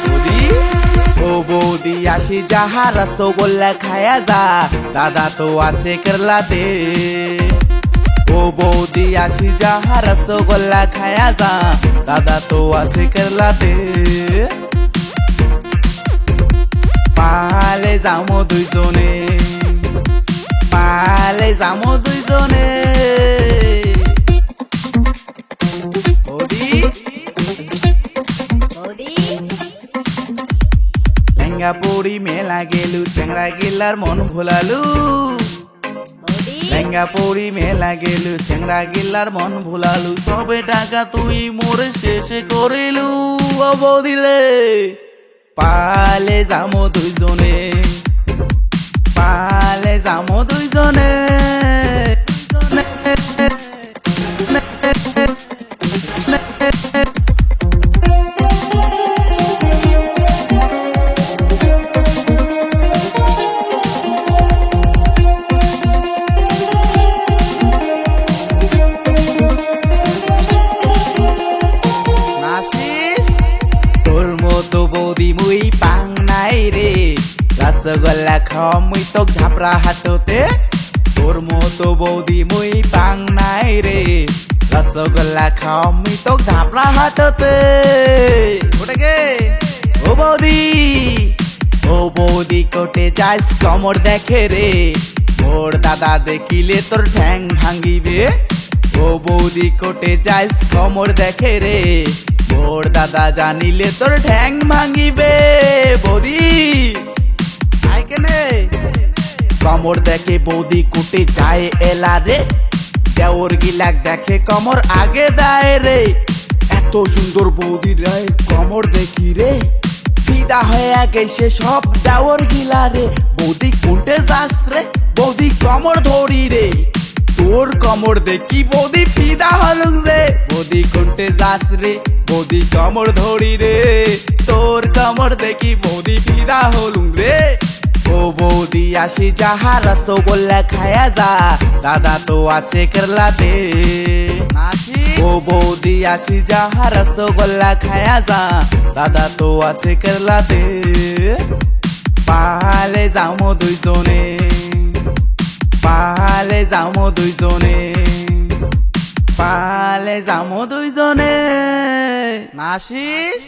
বৌদি ও বৌদি আসি যাহা রসগোল্লা খায়া যা দাদা তো আছে কেরলাতে ও বৌদি আসি যাহা রসগোল্লা খায়া যা। দাদা তো আছে কেরলাতে। পালে যামো দুইজনে। পালে যামো দুইজনে। লেঙ্গা পড়ি মেলা গেলু চেংড়া গিল্লার মন ভোলালু। লেঙ্গা পড়ি মেলা গেলু চেংরা গিল্লার মন ভুলালু, সবে টাকা তুই মোরে শেষে করিলু ও দিলে পালে যামো দুইজনে, পালে যামো দুইজনে। মতো বৌদি মুই পাং নাই রে। রসগোল্লা খাওয়া মুই তো ঘাবড়া হাততে। তোর মতো বৌদি মুই পাং নাই রে। রসগোল্লা খাওয়া মুই তো ঘাবড়া হাততে। ওটা গে ও বৌদি। ও বৌদি কোটে যাস, কমর দেখে রে। মোর দাদা দেখিলে তোর ঠ্যাং ভাঙ্গিবে ও বৌদি কোটে যাইস কমর দেখে রে। মোর দাদা জানিলে তোর ঠ্যাং ভাঙিবে, বৌদি। কমর দেখে বৌদি কোটে যায় এলা রে। দেওর গিলাক দেখে কমর আগে দেয় রে। এত সুন্দর বৌদি রে, কমর দেখি রে। ফিদা হয়ে গেছে সব দেওর গিলা রে। বৌদি কুটে যাস রে, বৌদি কমর ধরি রে। তোর কমর দেখি বৌদি ফিদা হলুক রে। কোনটে যাস রে বৌদি কমর ধরি রে। তোর কমর দেখি বৌদি ফিদা হলুক রে। ও বৌদি আসি যাহা রসগোল্লা খায়া যা দাদা তো আছে কেরলাতে। ও বৌদি আসি যাহা রসগোল্লা খায়া যা দাদা তো আছে কেরলাতে। পালে যামো দুইজনে পালে যামো দুইজনে। পালে যামো দুইজনে। নাসিস